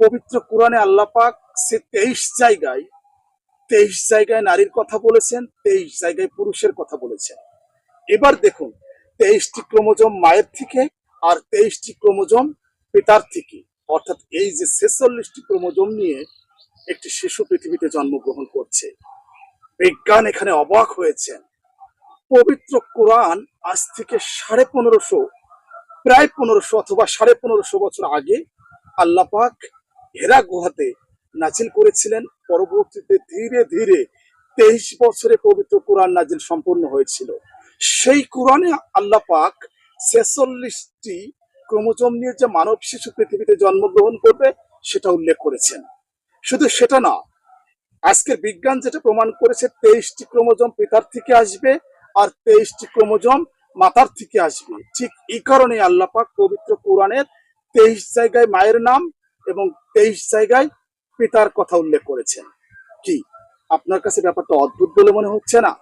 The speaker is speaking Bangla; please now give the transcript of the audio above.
পবিত্র কোরআনে আল্লাপাক সে তেইশ জায়গায় তেইশ জায়গায় নারীর কথা বলেছেন, তেইশ জায়গায় পুরুষের কথা বলেছেন। এবার দেখুন, তেইশটি ক্রোমোজোম মায়ের থেকে আর তেইশটি ক্রোমোজোম পিতার থেকে। অর্থাৎ এই যে ছেচল্লিশটি ক্রোমোজোম নিয়ে একটি শিশু পৃথিবীতে জন্মগ্রহণ করছে। বিজ্ঞান এখানে অবাক হয়েছেন। পবিত্র কোরআন আজ থেকে সাড়ে পনেরোশো, প্রায় পনেরোশো অথবা সাড়ে পনেরোশো বছর আগে আল্লাহ পাক হেরা গুহাতে নাজিল করেছিলেন। পরবর্তীতে ধীরে ধীরে তেইশ বছরে পবিত্র কোরআন নাজিল সম্পূর্ণ হয়েছিল। সেই কোরআনে আল্লাহ পাক ছেচল্লিশটি ক্রোমোজোম নিয়ে যে মানব শিশু পৃথিবীতে জন্মগ্রহণ করবে, সেটা উল্লেখ করেছেন। শুধু সেটা না, আজকের বিজ্ঞান যেটা প্রমাণ করেছে, তেইশটি ক্রোমোজোম পিতার থেকে আসবে আর তেইশটি ক্রোমোজোম মাতার থেকে আসবে। ঠিক এই কারণে আল্লাহ পাক পবিত্র কোরআনের তেইশ জায়গায় মায়ের নাম এবং তেইশ জায়গায় পিতার কথা উল্লেখ করেছেন। কি? আপনার কাছে ব্যাপারটা অদ্ভুত বলে মনে হচ্ছে না?